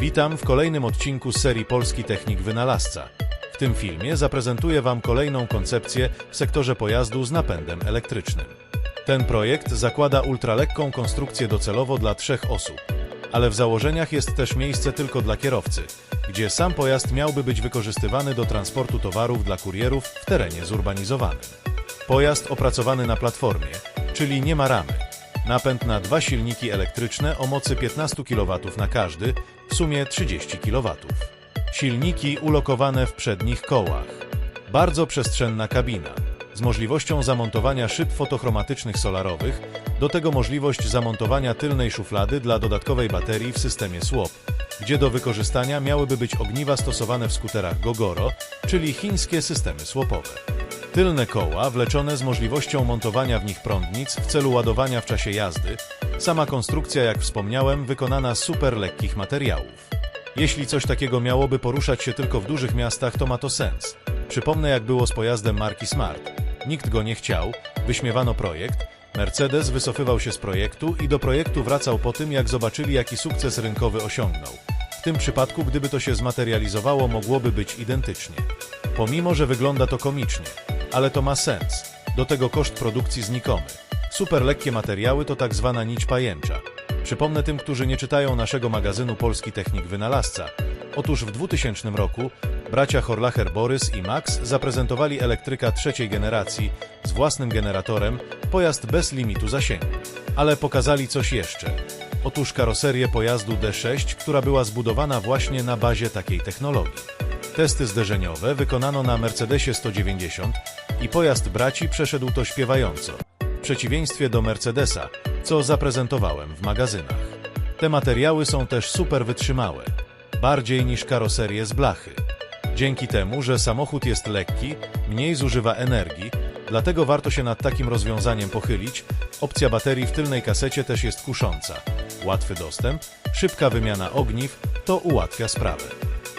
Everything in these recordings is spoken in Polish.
Witam w kolejnym odcinku serii Polski Technik Wynalazca. W tym filmie zaprezentuję Wam kolejną koncepcję w sektorze pojazdu z napędem elektrycznym. Ten projekt zakłada ultralekką konstrukcję docelowo dla trzech osób, ale w założeniach jest też miejsce tylko dla kierowcy, gdzie sam pojazd miałby być wykorzystywany do transportu towarów dla kurierów w terenie zurbanizowanym. Pojazd opracowany na platformie, czyli nie ma ramy. Napęd na dwa silniki elektryczne o mocy 15 kW na każdy, w sumie 30 kW. Silniki ulokowane w przednich kołach. Bardzo przestrzenna kabina, z możliwością zamontowania szyb fotochromatycznych solarowych, do tego możliwość zamontowania tylnej szuflady dla dodatkowej baterii w systemie SWAP, gdzie do wykorzystania miałyby być ogniwa stosowane w skuterach Gogoro, czyli chińskie systemy swapowe. Tylne koła wleczone z możliwością montowania w nich prądnic w celu ładowania w czasie jazdy. Sama konstrukcja, jak wspomniałem, wykonana z super lekkich materiałów. Jeśli coś takiego miałoby poruszać się tylko w dużych miastach, to ma to sens. Przypomnę, jak było z pojazdem marki Smart. Nikt go nie chciał, wyśmiewano projekt, Mercedes wycofywał się z projektu i do projektu wracał po tym, jak zobaczyli, jaki sukces rynkowy osiągnął. W tym przypadku, gdyby to się zmaterializowało, mogłoby być identycznie. Pomimo, że wygląda to komicznie, ale to ma sens. Do tego koszt produkcji znikomy. Super lekkie materiały to tak zwana nić pajęcza. Przypomnę tym, którzy nie czytają naszego magazynu Polski Technik Wynalazca. Otóż w 2000 roku bracia Horlacher Borys i Max zaprezentowali elektryka trzeciej generacji z własnym generatorem, pojazd bez limitu zasięgu. Ale pokazali coś jeszcze. Otóż karoserię pojazdu D6, która była zbudowana właśnie na bazie takiej technologii. Testy zderzeniowe wykonano na Mercedesie 190 i pojazd braci przeszedł to śpiewająco, w przeciwieństwie do Mercedesa, co zaprezentowałem w magazynach. Te materiały są też super wytrzymałe, bardziej niż karoserie z blachy. Dzięki temu, że samochód jest lekki, mniej zużywa energii, dlatego warto się nad takim rozwiązaniem pochylić. Opcja baterii w tylnej kasecie też jest kusząca. Łatwy dostęp, szybka wymiana ogniw, to ułatwia sprawę.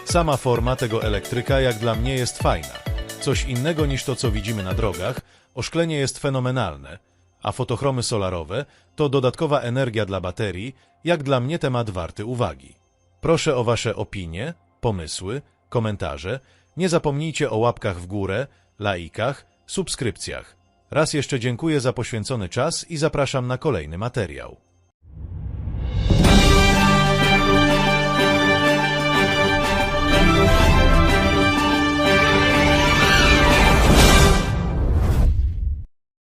Sama forma tego elektryka jak dla mnie jest fajna. Coś innego niż to, co widzimy na drogach. Oszklenie jest fenomenalne, a fotochromy solarowe to dodatkowa energia dla baterii, jak dla mnie temat warty uwagi. Proszę o Wasze opinie, pomysły, komentarze. Nie zapomnijcie o łapkach w górę, laikach, subskrypcjach. Raz jeszcze dziękuję za poświęcony czas i zapraszam na kolejny materiał.